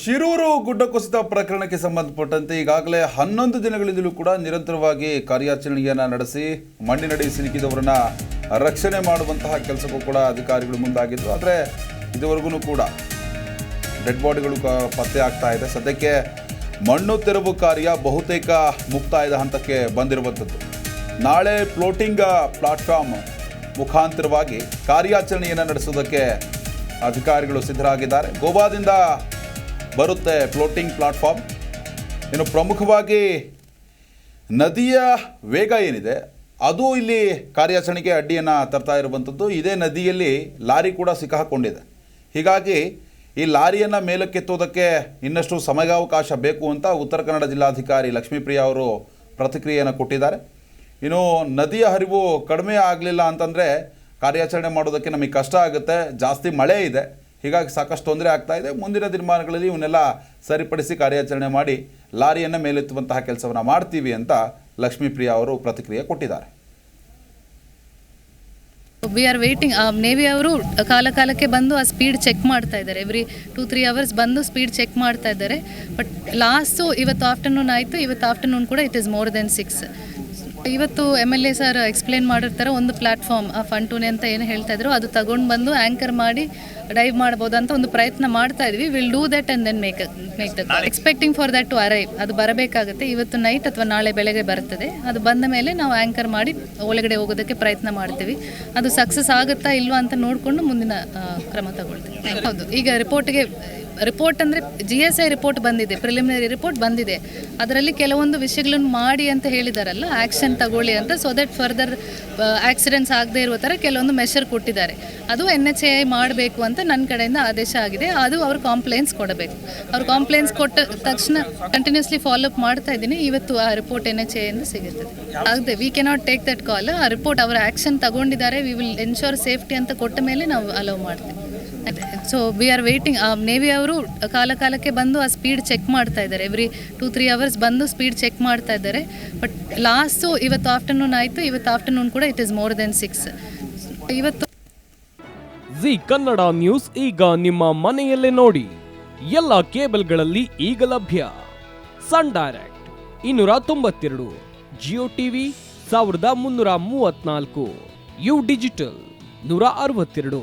ಶಿರೂರು ಗುಡ್ಡ ಕುಸಿತ ಪ್ರಕರಣಕ್ಕೆ ಸಂಬಂಧಪಟ್ಟಂತೆ ಈಗಾಗಲೇ ಹನ್ನೊಂದು ದಿನಗಳಿಂದಲೂ ಕೂಡ ನಿರಂತರವಾಗಿ ಕಾರ್ಯಾಚರಣೆಯನ್ನು ನಡೆಸಿ ಮಣ್ಣಿನಡಿ ಸಿಲುಕಿದವರನ್ನ ರಕ್ಷಣೆ ಮಾಡುವಂತಹ ಕೆಲಸಕ್ಕೂ ಕೂಡ ಅಧಿಕಾರಿಗಳು ಮುಂದಾಗಿದ್ದು, ಆದರೆ ಇದುವರೆಗೂ ಕೂಡ ಡೆಡ್ ಬಾಡಿಗಳು ಪತ್ತೆ ಆಗ್ತಾ ಇದೆ. ಸದ್ಯಕ್ಕೆ ಮಣ್ಣು ತೆರವು ಕಾರ್ಯ ಬಹುತೇಕ ಮುಕ್ತಾಯದ ಹಂತಕ್ಕೆ ಬಂದಿರುವಂಥದ್ದು. ನಾಳೆ ಫ್ಲೋಟಿಂಗ್ ಪ್ಲಾಟ್ಫಾರ್ಮ್ ಮುಖಾಂತರವಾಗಿ ಕಾರ್ಯಾಚರಣೆಯನ್ನು ನಡೆಸೋದಕ್ಕೆ ಅಧಿಕಾರಿಗಳು ಸಿದ್ಧರಾಗಿದ್ದಾರೆ. ಗೋವಾದಿಂದ ಬರುತ್ತೆ ಫ್ಲೋಟಿಂಗ್ ಪ್ಲಾಟ್ಫಾರ್ಮ್ ಇನ್ನು ಪ್ರಮುಖವಾಗಿ ನದಿಯ ವೇಗ ಏನಿದೆ, ಅದು ಇಲ್ಲಿ ಕಾರ್ಯಾಚರಣೆಗೆ ಅಡ್ಡಿಯನ್ನು ತರ್ತಾ ಇರುವಂಥದ್ದು. ಇದೇ ನದಿಯಲ್ಲಿ ಲಾರಿ ಕೂಡ ಸಿಕ್ಕಾಕೊಂಡಿದೆ. ಹೀಗಾಗಿ ಈ ಲಾರಿಯನ್ನು ಮೇಲಕ್ಕೆತ್ತೋದಕ್ಕೆ ಇನ್ನಷ್ಟು ಸಮಯಾವಕಾಶ ಬೇಕು ಅಂತ ಉತ್ತರ ಕನ್ನಡ ಜಿಲ್ಲಾಧಿಕಾರಿ ಲಕ್ಷ್ಮೀಪ್ರಿಯ ಅವರು ಪ್ರತಿಕ್ರಿಯೆಯನ್ನು ಕೊಟ್ಟಿದ್ದಾರೆ. ಇನ್ನು ನದಿಯ ಹರಿವು ಕಡಿಮೆ ಆಗಲಿಲ್ಲ ಅಂತಂದರೆ ಕಾರ್ಯಾಚರಣೆ ಮಾಡೋದಕ್ಕೆ ನಮಗೆ ಕಷ್ಟ ಆಗುತ್ತೆ, ಜಾಸ್ತಿ ಮಳೆ ಇದೆ. ಹೀಗಾಗಿ ಸಾಕಷ್ಟು ತೊಂದರೆ ಆಗ್ತಾ ಇದೆ. ಮುಂದಿನ ದಿನಮಾನಗಳಲ್ಲಿ ಇವನ್ನೆಲ್ಲ ಸರಿಪಡಿಸಿ ಕಾರ್ಯಾಚರಣೆ ಮಾಡಿ ಲಾರಿಯನ್ನು ಮೇಲೆತ್ತುವಂತಹ ಕೆಲಸವನ್ನು ಮಾಡ್ತೀವಿ ಅಂತ ಲಕ್ಷ್ಮೀಪ್ರಿಯಾ ಅವರು ಪ್ರತಿಕ್ರಿಯೆ ಕೊಟ್ಟಿದ್ದಾರೆ. ವಿ ಆರ್ ವೇಟಿಂಗ್ ನೇವಿ ಅವರು ಕಾಲ ಕಾಲಕ್ಕೆ ಬಂದು ಆ ಸ್ಪೀಡ್ ಚೆಕ್ ಮಾಡ್ತಾ ಇದ್ದಾರೆ. ಎವ್ರಿ ಟೂ ತ್ರೀ ಅವರ್ಸ್ ಬಂದು ಸ್ಪೀಡ್ ಚೆಕ್ ಮಾಡ್ತಾ ಇದ್ದಾರೆ. ಬಟ್ ಲಾಸ್ಟು ಇವತ್ತು ಆಫ್ಟರ್ನೂನ್ ಆಯಿತು. ಇವತ್ತು ಆಫ್ಟರ್ನೂನ್ ಕೂಡ it is more then six ಇವತ್ತು M L A sir explain ಮಾಡಿರ್ತಾರೆ ಒಂದು ಪ್ಲಾಟ್ಫಾರ್ಮ್ ಆ ಫಂಟೂನೆ ಅಂತ ಏನು ಹೇಳ್ತಾ ಇದ್ರು. ಅದು ತಗೊಂಡು ಬಂದು ಆ್ಯಂಕರ್ ಮಾಡಿ ಡೈವ್ ಮಾಡ್ಬೋದು ಅಂತ ಒಂದು ಪ್ರಯತ್ನ ಮಾಡ್ತಾ ಇದ್ವಿ. Will do that and then make make the expecting for that to arrive ಅದು ಬರಬೇಕಾಗುತ್ತೆ. ಇವತ್ತು ನೈಟ್ ಅಥವಾ ನಾಳೆ ಬೆಳಗ್ಗೆ ಬರ್ತದೆ. ಅದು ಬಂದ ಮೇಲೆ ನಾವು ಆ್ಯಂಕರ್ ಮಾಡಿ ಒಳಗಡೆ ಹೋಗೋದಕ್ಕೆ ಪ್ರಯತ್ನ ಮಾಡ್ತೀವಿ. ಅದು ಸಕ್ಸಸ್ ಆಗುತ್ತಾ ಇಲ್ವಾ ಅಂತ ನೋಡಿಕೊಂಡು ಮುಂದಿನ ಕ್ರಮ ತಗೊಳ್ತೀವಿ. ಹೌದು. ಈಗ ರಿಪೋರ್ಟ್ಗೆ ರಿಪೋರ್ಟ್ ಅಂದರೆ ಜಿ ಎಸ್ ಐ ರಿಪೋರ್ಟ್ ಬಂದಿದೆ ಪ್ರಿಲಿಮಿನರಿ ರಿಪೋರ್ಟ್ ಬಂದಿದೆ. ಅದರಲ್ಲಿ ಕೆಲವೊಂದು ವಿಷಯಗಳನ್ನು ಮಾಡಿ ಅಂತ ಹೇಳಿದಾರಲ್ಲ ಆ್ಯಕ್ಷನ್ ತಗೊಳ್ಳಿ ಅಂತ ಸೊ ದಟ್ ಫರ್ದರ್ ಆಕ್ಸಿಡೆಂಟ್ಸ್ ಆಗದೆ ಇರುವ ಥರ ಕೆಲವೊಂದು ಮೆಷರ್ ಕೊಟ್ಟಿದ್ದಾರೆ. ಅದು ಎನ್ ಎಚ್ ಎ ಮಾಡಬೇಕು ಅಂತ ನನ್ನ ಕಡೆಯಿಂದ ಆದೇಶ ಆಗಿದೆ. ಅದು ಅವರು ಕಾಂಪ್ಲೇಂಟ್ಸ್ ಕೊಡಬೇಕು. ಅವ್ರು ಕಾಂಪ್ಲೇಂಟ್ಸ್ ಕೊಟ್ಟ ತಕ್ಷಣ ಕಂಟಿನ್ಯೂಸ್ಲಿ ಫಾಲೋಅಪ್ ಮಾಡ್ತಾ ಇದ್ದೀನಿ. ಇವತ್ತು ಆ ರಿಪೋರ್ಟ್ ಎನ್ ಎಚ್ ಎಯಿಂದ ಸಿಗುತ್ತದೆ. ಆಗದೆ we cannot take that call ಆ ರಿಪೋರ್ಟ್ ಅವರ ಆ್ಯಕ್ಷನ್ ತಗೊಂಡಿದ್ದಾರೆ. ವಿ ವಿಲ್ ಎನ್ಶೋರ್ ಸೇಫ್ಟಿ ಅಂತ ಕೊಟ್ಟ ಮೇಲೆ ನಾವು ಅಲೌ ಮಾಡ್ತೀವಿ. So we are waiting navy ಅವರು ಕಾಲ ಕಾಲಕ್ಕೆ ಬಂದು ಆ ಸ್ಪೀಡ್ ಚೆಕ್ ಮಾಡ್ತಾ ಇದ್ದಾರೆ. ಎವ್ರಿ ಟೂ ತ್ರೀ ಅವರ್ಸ್ ಬಂದು ಸ್ಪೀಡ್ ಚೆಕ್ ಮಾಡ್ತಾ ಇದ್ದಾರೆ. ಬಟ್ ಲಾಸ್ಟು ಇವತ್ತು ಆಫ್ಟರ್ನೂನ್ ಆಯಿತು. ಇವತ್ತು ಆಫ್ಟರ್ನೂನ್ ಕೂಡ it is more then six ಇವತ್ತು ಜಿ ಕನ್ನಡ ನ್ಯೂಸ್ ಈಗ ನಿಮ್ಮ ಮನೆಯಲ್ಲೇ ನೋಡಿ. ಎಲ್ಲ ಕೇಬಲ್ಗಳಲ್ಲಿ ಈಗ ಲಭ್ಯ. ಸನ್ ಡೈರೆಕ್ಟ್ ಇನ್ನೂರ ತೊಂಬತ್ತೆರಡು ಜಿಯೋ ಟಿವಿ ಸಾವಿರದ ಮುನ್ನೂರ ಮೂವತ್ನಾಲ್ಕು ಯು ಡಿಜಿಟಲ್ ನೂರ ಅರವತ್ತೆರಡು.